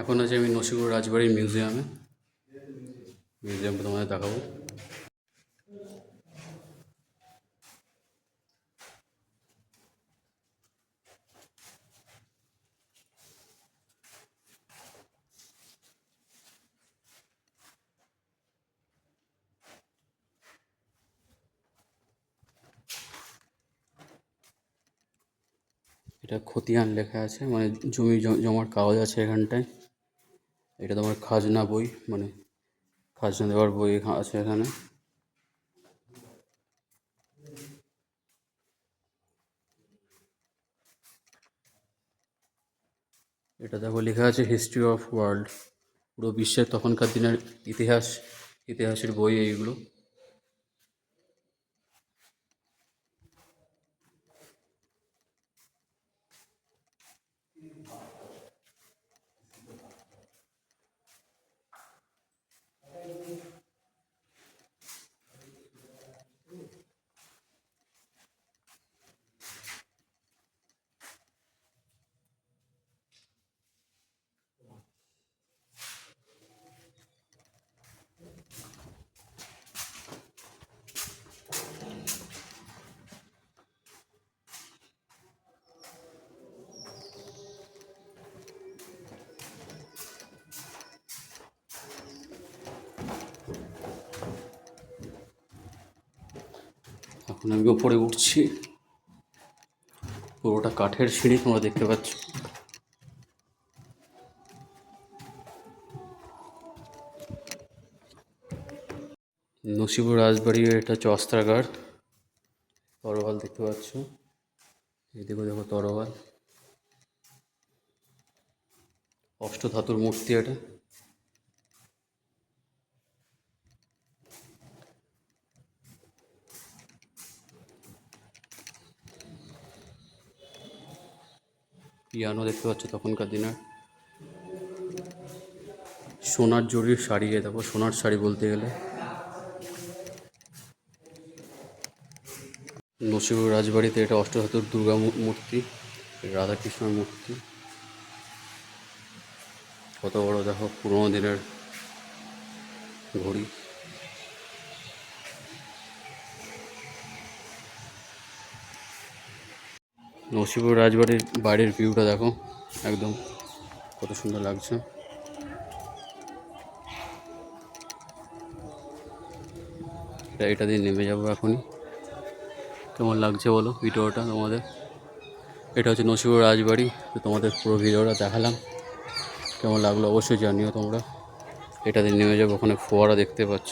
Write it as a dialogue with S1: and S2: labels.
S1: এখন আছে আমি নসিপুর রাজবাড়ির মিউজিয়ামে। মিউজিয়ামটা তোমাদের দেখাবো। এটা খতিয়ান লেখা আছে মানে জমি জমার কাগজ আছে এখানটায়। এটা তোমার খাজনা বই মানে খাজনা দেওয়ার বই আছে এখানে। এটা দেখো, লেখা আছে হিস্ট্রি অফ ওয়ার্ল্ড পুরো বিশ্বের তখনকার দিনের ইতিহাস, ইতিহাসের বই এইগুলো। এখন আমি ওপরে উঠছি। পুরোটা কাঠের সিঁড়ি তোমরা দেখতে পাচ্ছ। নসিবুর রাজবাড়ির এটা হচ্ছে অস্ত্রাগার তরোয়াল দেখতে পাচ্ছ। এদিকে দেখো তরোয়াল। অষ্টধাতুর মূর্তি এটা। পিয়ানো দেখতে পাচ্ছ তখনকার দিনের। সোনার জরির শাড়ি এ দেখো, সোনার শাড়ি বলতে গেলে। নসিবুর রাজবাড়িতে এটা অষ্টধাতুর দুর্গা মূর্তি, রাধাকৃষ্ণর মূর্তি। কত বড়, দেখো, পুরোনো দিনের ঘড়ি। নসিবুর রাজবাড়ির বাইরের ভিউটা দেখো, একদম কত সুন্দর লাগছে। এটা এটা দিয়ে নেমে যাব এখনই। কেমন লাগছে বলো ভিডিওটা তোমাদের? এটা হচ্ছে নসিবুর রাজবাড়ি, তো তোমাদের পুরো ভিডিওটা দেখালাম। কেমন লাগল অবশ্যই জানিও তোমরা। এটা দিয়ে নেমে যাব, ওখানে ফোয়ারা দেখতে পাচ্ছ।